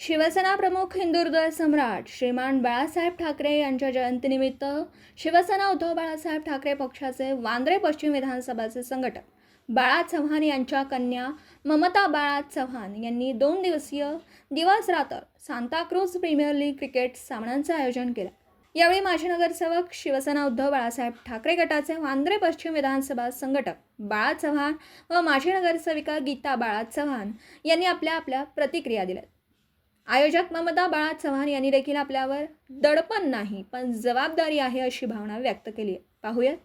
शिवसेना प्रमुख हिंदुर्दय सम्राट श्रीमान बाळासाहेब ठाकरे यांच्या जयंतीनिमित्त शिवसेना उद्धव बाळासाहेब ठाकरे पक्षाचे वांद्रे पश्चिम विधानसभाचे संघटक बाळा चव्हाण यांच्या कन्या ममता बाळा चव्हाण यांनी दोन दिवसीय दिवस रात्र सांताक्रूज प्रीमियर लीग क्रिकेट सामन्यांचं आयोजन केलं. यावेळी माजी नगरसेवक शिवसेना उद्धव बाळासाहेब ठाकरे गटाचे वांद्रे पश्चिम विधानसभा संघटक बाळा चव्हाण व माजी नगरसेविका गीता बाळा चव्हाण यांनी आपल्या आपल्या प्रतिक्रिया दिल्या आयोजक ममता बाळा चव्हाण यांनी देखील आपल्यावर दडपण नाही पण जबाबदारी आहे अशी भावना व्यक्त केली आहे. पाहूयात.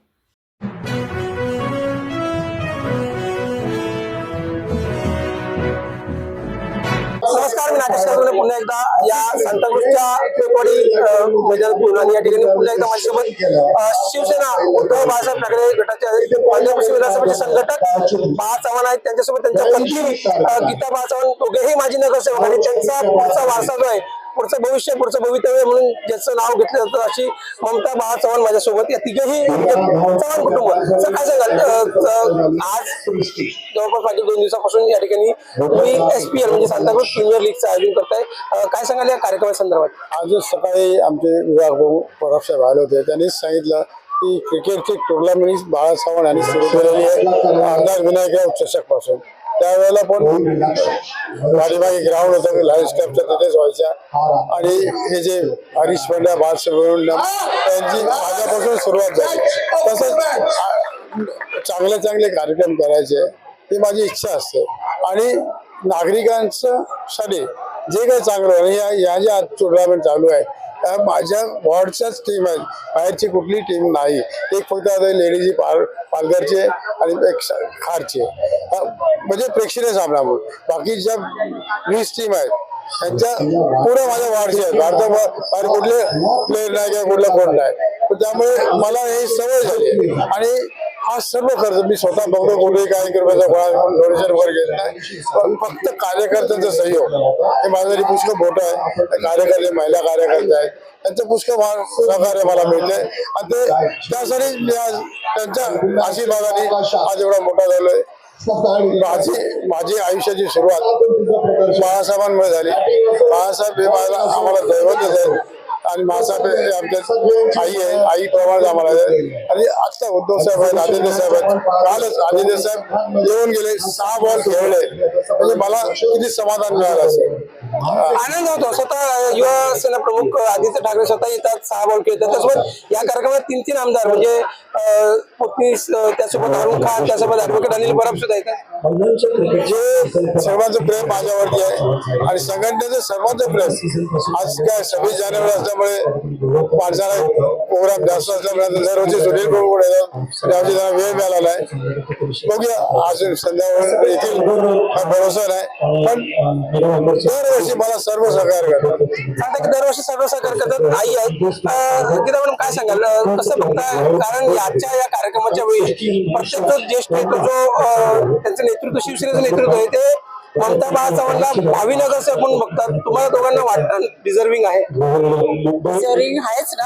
नमस्कार मी नाटेश पुन्हा एकदा या सांताक्रूजच्या पेपवाडी मैदानात आणि या ठिकाणी पुन्हा एकदा माझ्यासोबत शिवसेना उद्धव बाळासाहेब ठाकरे गटाचे पंजाब विधानसभेचे संघटक बाळा चव्हाण आहेत. त्यांच्यासोबत त्यांच्या पत्नी गीता बाळा चव्हाण दोघेही माजी नगरसेवक आणि त्यांचा पुढचा वारसा जो आहे पुढचं भविष्य पुढचं भवितव्य म्हणून ज्याचं नाव घेतलं जातं अशी ममता बाळा चव्हाण माझ्यासोबत. या तिघेही म्हणजे चव्हाण कुटुंब. सर काय सांगाल आज जवळपास माझ्या दोन दिवसापासून या ठिकाणी तुम्ही एस पी एल म्हणजे सांताक्रूज प्रीमियर लीगचं आयोजन करताय. काय सांगाल या कार्यक्रमा संदर्भात? आज सकाळी आमचे विभाग भाऊ परब आले होते. त्यांनी सांगितलं की क्रिकेटची टुर्नामेंट बाळा चव्हाण यांनी सुरू केलेली आहे आमदार विनायकराव चषकपासून त्यावेळेला पण पाठीमागे ग्राउंड होतं लायन्स क्लबच्या तिथेच व्हायच्या. आणि हे जे हरीश पंड्या बालसुब्रमण्यम त्यांची माझ्यापासून सुरुवात झाली. तसंच चांगले चांगले कार्यक्रम करायचे ही माझी इच्छा असते. आणि नागरिकांचं साठी जे काही चांगलं या ज्या टुर्नामेंट चालू आहे माझ्या वॉर्डच्याच टीम आहेत. बाहेरची कुठली टीम नाही. एक फक्त आता लेडीजी पाल पालघरची आणि एक खारचे. खारची म्हणजे प्रेक्षणीय सामना म्हणून. बाकी ज्या वीस टीम आहेत. त्यांच्या पुढे माझ्या वाढचे आहेत. भारता बाहेर कुठले प्लेअर नाही किंवा कुठला कोण नाही. त्यामुळे मला हे सवय झाली आणि हा सर्व खर्च मी स्वतः बघतो कोणी काही रुपयाचा गोळा डोनेशन वगैरे घेत नाही. पण फक्त कार्यकर्त्यांचा सहयोग. हे माझं पुष्कळ मोठं आहे ते कार्यकर्ते महिला कार्यकर्ते आहेत. त्यांचं पुष्कळ सहकार्य मला मिळते आणि ते त्यासाठी मी आज त्यांच्या आशीर्वादाने आज एवढा मोठा झालोय माझी माझी आयुष्याची सुरुवात बाळासाहेबांमुळे झाली. बाळासाहेब हे मला आम्हाला दैवतच आहे आणि बाळासाहेब हे आमच्या आई आहे आई प्रमाणे आम्हाला आहे. आणि आता उद्धव साहेब आहेत आदित्य साहेब आहेत. कालच आदित्य साहेब येऊन गेले सहा बॉल खेळले. म्हणजे मला किती समाधान मिळालं असेल. आनंद होतो. स्वतः युवा सेना प्रमुख आदित्य ठाकरे स्वतः येतात सहा बॉल खेळतात. त्यासोबत या कार्यक्रमात तीन तीन आमदार म्हणजे त्यासोबत अरुण खान त्यासोबत ऍडव्होकेट अनिल परब सुद्धा येतात. जे सर्वांचं प्रेम माझ्यावरती आहे आणि संघटनेचं सर्वांचं प्रेम. आज काय सव्वीस जानेवारी असल्यामुळे माणसाला प्रोग्राम जास्त असल्यामुळे आता दरवर्षी सुनील प्रभू पुढे येतात. त्यावर्षी त्यांना वेळ मिळालेला आहे. बघूया आज संध्याकाळी येतील हा भरोसा नाही. पण दरवर्षी मला सर्व सहकार्य करतात. की दरवर्षी सर्व सहकार्य करतात आई आहेत. गीता मॅडम काय सांगाल? कसं बघता कारण याच्या या कार्यक्रमाच्या वेळी प्रत्येक जो ज्येष्ठ जो त्यांचं नेतृत्व शिवसेनेचं नेतृत्व आहे ते ममता बाळा चव्हाणला भावी नगरसेवक म्हणून बघतात. तुम्हाला दोघांना वाटतं डिझर्विंग आहे? डिझर्विंग आहेच ना.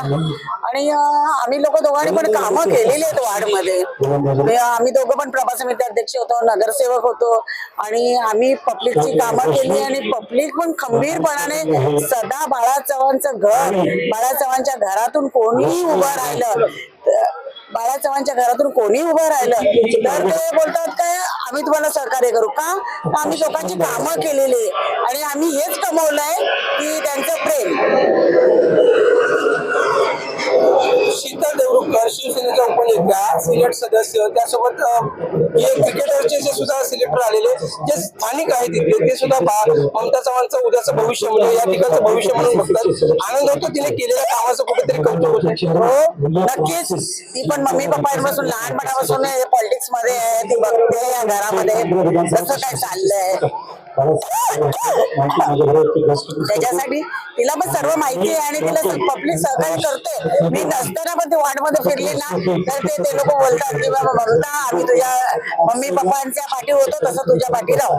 आणि आम्ही लोक दोघांनी पण कामं केलेली आहेत वार्डमध्ये. म्हणजे, मध्ये आम्ही दोघं पण प्रभा समिती अध्यक्ष होतो नगरसेवक होतो. आणि आम्ही पब्लिकची कामं केली आणि पब्लिक पण खंबीरपणाने सदा बाळा चव्हाणचं घर बाळा चव्हाणच्या घरातून कोणीही उभं राहिलं बाळा चव्हाणच्या घरातून कोणी उभं राहिलं तर ते बोलतात काय आम्ही तुम्हाला सहकार्य करू का आम्ही लोकांची कामं केलेली आहे. आणि आम्ही हेच कमवलंय की त्यांचं प्रेम शीतल शिवसेनेच्या उपनेत्या सिलेक्ट सदस्य त्यासोबत क्रिकेटरचे जे सुद्धा सिलेक्टर आलेले जे स्थानिक आहेत तिथले ते सुद्धा बा- ममता चव्हाणचं उद्याचं भविष्य म्हणजे या ठिकाणचं भविष्य म्हणून बघतात. आनंद होतो तिने केलेल्या कामाचं कुठेतरी कौतुक होतं. हो, नक्कीच. ती पण मम्मी पप्पांपासून लहानपणापासून पॉलिटिक्समध्ये आहे ती बघते या घरामध्ये. कसं काय चाललंय? त्याच्यासाठी तिला पण सर्व माहिती आहे आणि तिला पब्लिक सहकार्य करते मी नसताना पण ते वार्डमध्ये फिरले ना तर ते ते लोक बोलतात की बाबा ममता आम्ही तुझ्या मम्मी पप्पांच्या पाठी होतो तसं तुझ्या पाठी राहू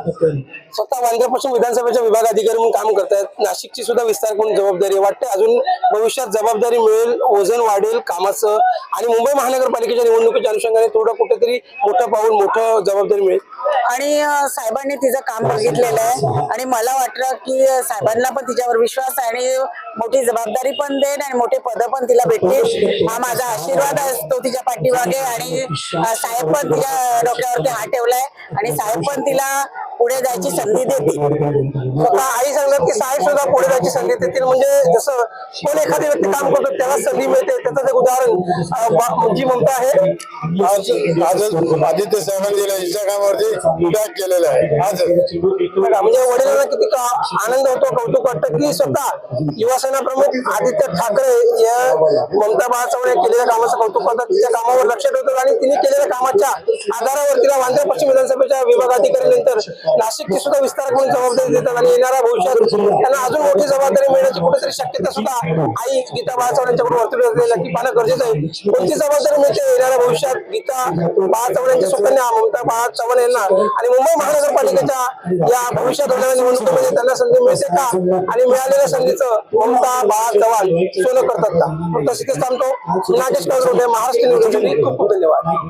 स्वतः वांद्रे पश्चिम विधानसभेच्या विभाग अधिकारी म्हणून काम करतायत. नाशिकची सुद्धा विस्तार करून जबाबदारी वाटते अजून भविष्यात जबाबदारी मिळेल वजन वाढेल कामाचं. आणि मुंबई महानगरपालिकेच्या निवडणुकीच्या अनुषंगाने थोडं कुठेतरी मोठं पाऊल मोठं जबाबदारी मिळेल. आणि साहेबांनी तिचं काम बघितलेलं आहे. आणि मला वाटलं की साहेबांना पण तिच्यावर विश्वास आहे आणि मोठी जबाबदारी पण देईन आणि मोठे पद पण तिला भेटतील. हा माझा आशीर्वाद असतो तिच्या पाठीमागे आणि साहेब पण तिच्या डोक्यावरती हात ठेवलाय. आणि साहेब पण तिला पुढे जायची संधी देतील. स्वतः आई सांगतात की साहेब सुद्धा पुढे जायची संधी देतील? म्हणजे जसं कोण एखादी व्यक्ती काम करतो त्याला संधी मिळते. त्याचं एक उदाहरण जी ममता आहे. आदित्य साहेबांनी इंस्टाग्रामवरती टॅग केलेलं आहे. आज म्हणजे वडिलांना किती आनंद होतो कौतुक वाटतं की स्वतः युवासेना प्रमुख आदित्य ठाकरे या ममता बाळासाहेब केलेल्या कामाचं कौतुक करतात. तिच्या कामावर लक्ष ठेवतात आणि तिने केलेल्या कामाच्या आधारावर तिला वांद्रे पश्चिम विधानसभेच्या विभागाधिकारी नंतर नाशिकची सुद्धा विस्तारक म्हणून जबाबदारी देतात आणि येणाऱ्या भविष्यात त्यांना अजून मोठी जबाबदारी मिळण्याची कुठेतरी शक्यता सुद्धा आई गीता बाळासाहेब यांच्याकडून वर्तवली जाते नक्की पाहणं गरजेचं आहे. कोणती जबाबदारी मिळते? येणाऱ्या भविष्यात गीता बाळासाहेब यांच्या सुकन्या ममता बाळा चव्हाण यांना आणि मुंबई महानगरपालिकेच्या या भविष्यात होणाऱ्या निवडणुकीमध्ये त्यांना संधी मिळते का? आणि मिळालेल्या संधीचं ममता बाळा चव्हाण सोनं करतात का? फक्त थांबतो. नागेश काळरोडे महाराष्ट्र न्यूजसाठी खूप खूप धन्यवाद.